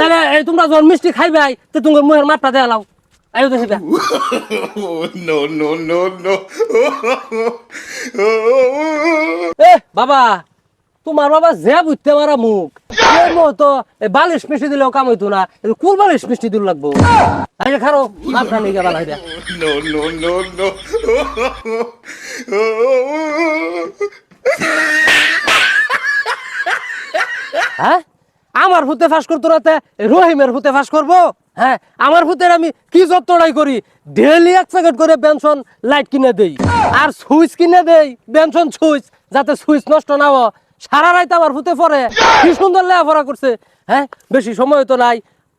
তাহলে এই তোমরা যখন মিষ্টি খাইবাই তো তোমার মুহের মাপটা দেয়া লাও। আয়ো দেখি no, no, no, no. এ বাবা তোমার বাবা যে বুঝতে পারা মুখ মতো বালিশ মিষ্টি দিলেও কাম হইতো না কুল বালিশ মিষ্টি দিল লাগবো? আগে খারো মাপটা নিয়ে. হ্যাঁ? আমার ভূতে ফাঁস করতো রাতে রহিমের ভূতে ফাঁস করব? হ্যাঁ আমার ভূতের আমি কি যত্নটাই করি? ডেলি এক প্যাকেট করে বেনশন লাইট কিনে দেই। আর সুইচ কিনে দেই বেনশন সুইচ, যাতে সুইচ নষ্ট না হয়। সারা রাত আমার ভূতে পড়ে। কি সুন্দর লেখাপড়া করছে। হ্যাঁ বেশি সময় তো নাই।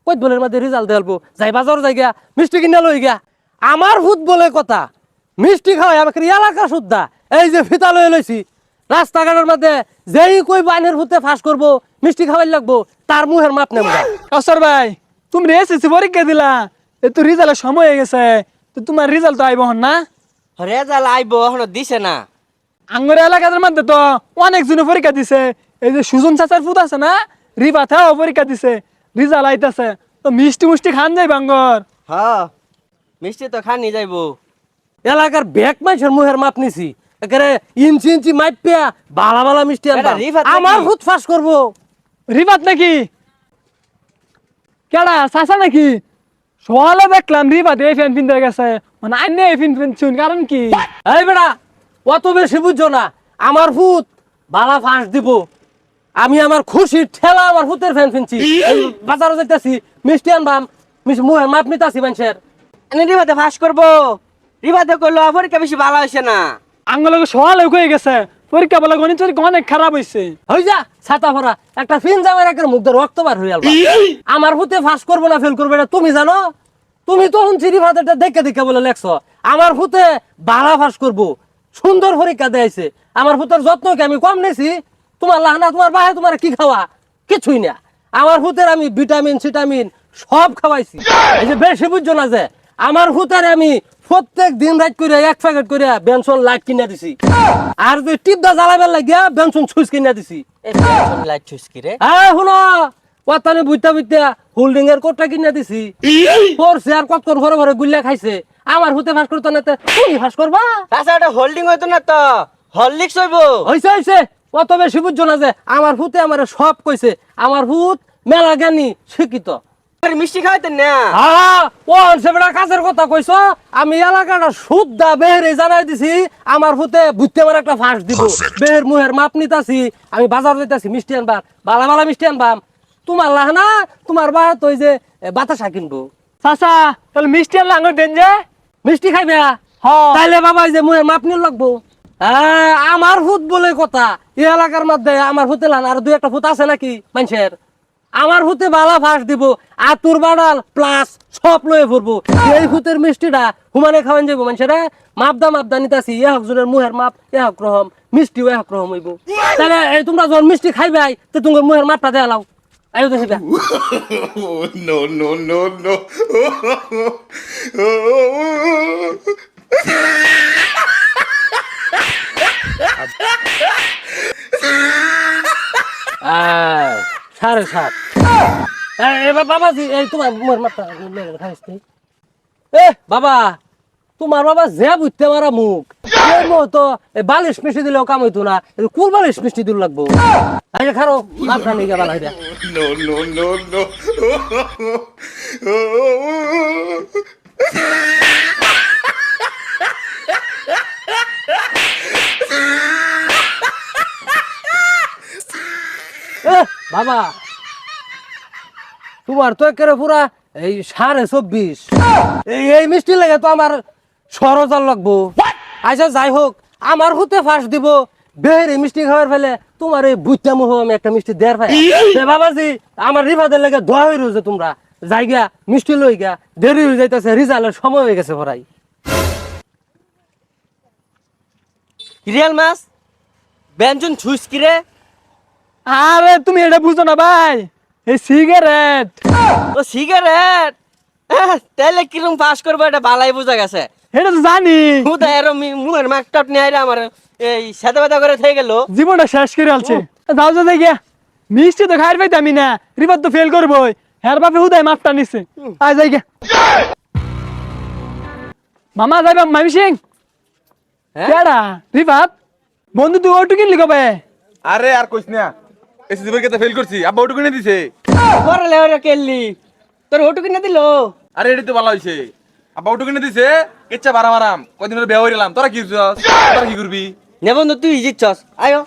কই বলের মধ্যে রেজাল্ট দেলবো যাই বাজার যাই গিয়া, মিষ্টি কিনে লই গিয়া। আমার ভূত বলে কথা, মিষ্টি খাওয়াই আমাকে এলাকা শুদ্ধা। এই যে ফিতা লয়ে লইছি রাস্তাঘাটের মধ্যে যেই কই বাইনের ভূতে ফাঁস করব মিষ্টি খাওয়াই লাগবো তার মুহের মাপ নেব কাসর ভাই তুমি এসএসসি পরীক্ষা দিলা এ তো রেজাল্টের সময় হয়ে গেছে তো তোমার রেজাল্ট তো আইব হন না? রেজাল্ট আইব এখনও দিছে না। আঙ্গুর এলাকার মধ্যে তো অনেক জনে পরীক্ষা দিছে এই যে সুজন চাচার ফুট আছে না রিবা থেও পরীক্ষা দিছে রেজাল্ট আইতাছে তো মিষ্টি মুষ্টি খান যাই বাঙ্গর হ মিষ্টি তো খানি যাইব। এলাকার ব্যাগ মানুষের মুহের মাপ নিছি একেবারে ইঞ্চি ইঞ্চি পেয়া বালা বালা মিষ্টি আনবা? আমার ফাঁস করব। রিবাত নাকি? কেডা চাচা নাকি? সকালে দেখলাম রিবাত এই ফ্যান পিনতে গেছে। মানে আন্য এই ফিন পিনছুন কারণ কি? এই বেড়া অত বেশি বুঝছ না। আমার ভূত বালা ফাঁস দিব। আমি আমার খুশির ঠেলা আমার ভূতের ফ্যান ফিনছি। বাজারে যাইতাছি মিষ্টি আনবাম। মিষ্টি মুহের মাপ নিতাছি মানুষের। এনে রিবাতে ফাঁস করব। রিবাতে করল পরীক্ষা বেশি ভালো হয়েছে না। আঙ্গুলকে সকালে হয়ে গেছে। পরীক্ষা বলে গণিত পরীক্ষা অনেক খারাপ হয়েছে হই যা ছাতা ভরা। একটা ফিন জামের একটা মুখ রক্ত বার হয়ে আমার ভূতে ফাঁস করব না ফেল করবে না তুমি জানো? তুমি তখন চিনি ভাতেরটা দেখে দেখে বলে লেখছো আমার ভূতে বালা ফাঁস করব। সুন্দর পরীক্ষা দেয়াইছে। আমার ভূতের যত্ন কি আমি কম নেছি। তোমার লাহনা তোমার বাহে তোমার কি খাওয়া? কিছুই না। আমার ভূতের আমি ভিটামিন সিটামিন সব খাওয়াইছি। এই যে বেশি বুঝছ না যে আমার ভূতের আমি প্রত্যেক দিন রাত করে এক প্যাকেট করে বেনসন লাইট কিনে দিছি। আর যে টিপদা জ্বালাবার লাগিয়া বেনসন সুইচ কিনে দিছি। লাইট ছুসকি রে? হ্যাঁ শুনো। ওয়াতানি বুইতা বুইতা হোল্ডিং এর কোটটা কিনে দিছি। পড়ছে আর কত ঘরে ঘরে গুল্লা খাইছে। আমার হুতে ফাঁস করতো না তে। তুমি ফাঁস করবা? তাছাড়া ওটা হোল্ডিং হইতো না তো। হরলিক্স হইব। হইছে হইছে। অত বেশি বুঝছ না যে আমার হুতে আমার সব কইছে। আমার হুত মেলা জ্ঞানী শিক্ষিত। মিষ্টি খাওয়াইতেন না? ও সেবেড়া কাজের কথা কইছো? আমি এলাকাটা শুদ্ধা বেহেরে জানাই দিছি আমার হুতে বুঝতে আমার একটা ফাঁস দিব। বেহের মুহের মাপ নিতাছি আমি বাজার যাইতাছি মিষ্টি আনবার। বালা বালা মিষ্টি আনবাম। তোমার লাহনা তোমার বা তো ওই যে এ, বাতাসা কিনবো। চাচা তাহলে মিষ্টি আনলে দেন যে। মিষ্টি খাইবে? হ। তাইলে বাবা যে মুহের মাপ নিয়ে লাগবো। হ্যাঁ, আমার ফুট বলে কথা। এই এলাকার মধ্যে আমার ফুতে লান আর দুই একটা ফুট আছে নাকি মানুষের? আমার ফুতে বালা ফাঁস দিব আতুর বাড়াল প্লাস সব লয়ে পড়ব এই ফুতের মিষ্টিটা হুমানে খাওয়ান যাব মানুষেরা মাপদা মাপদা নিতাছি এ হক জনের মুহের মাপ এ হক রহম মিষ্টিও এ হক রহম হইব। তাহলে এই তোমরা যখন মিষ্টি খাইবাই তো তোমার মুহের মাপটা দেয়া লাও। আয়ো দেখিবা Oh, no, no, no, no. আহ, সাড়ে সাত বাবাজি এই তোমার মাপটা খাইস এ বাবা তোমার বাবা যে বুঝতে পারা মুখ মতো বালিশ মিষ্টি দিলেও কাম হইতো না কুল বালিশ মিষ্টি দিল লাগবো খারো মাপটা নিয়ে গেলা no. এ বাবা তোমার তো একেবারে পুরা এই সাড়ে চব্বিশ। এই এই মিষ্টি লাগে তো আমার সরজাল লাগবো। আচ্ছা যাই হোক আমার হতে ফাঁস দিব। এই মিষ্টি খাওয়ার ফেলে তোমার এই বুঝতে মুহ আমি একটা মিষ্টি দেড় পাই। বাবাজি আমার রিভাদের লেগে দোয়া হয়ে রয়েছে তোমরা যাই গা মিষ্টি লই গা দেরি হয়ে যাইতেছে রিজাল্টের সময় হয়ে গেছে ভরাই। রিয়াল মাছ ব্যঞ্জন ছুসকি রে? আরে তুমি এটা বুঝো না ভাই। এই সিগারেট। ও সিগারেট? তাহলে কিরম পাস করব এটা বালাই বোঝা গেছে। এটা তো জানি। মুদা এরম মুহের মাকটাপ নিয়ে আইরা আমার এই সাদা বাদা করে থেকে গেল। জীবনটা শেষ করে আলছে। যাও যাও দেখে। মিষ্টি তো খাইর পাইতে আমি না। রিবার তো ফেল করব হ্যার বাপে হুদায় মাপটা নিছে। আয় যাই গে। মামা যাইবা মামি সিং। হ্যাঁ? কেডা? রিফাত বন্ধু তুই ওটু কিনলি কবে? আরে আর কইস না। এসএসসি পরীক্ষাতে ফেল করছি। আব্বা ওটুকু কিনে দিছে। পড়ালে ওরা কেললি। তোর ওটুকু কিনে দিল? আরে এটা তো ভালো হইছে। আব্বা ওটুকু কিনে দিছে কেচ্ছা বারাম আরাম। কয়দিন ধরে বেয়া হইলাম তোরা কি করছস? তোরা কি করবি? নে বন্ধু তুই জিতছস আয়ো।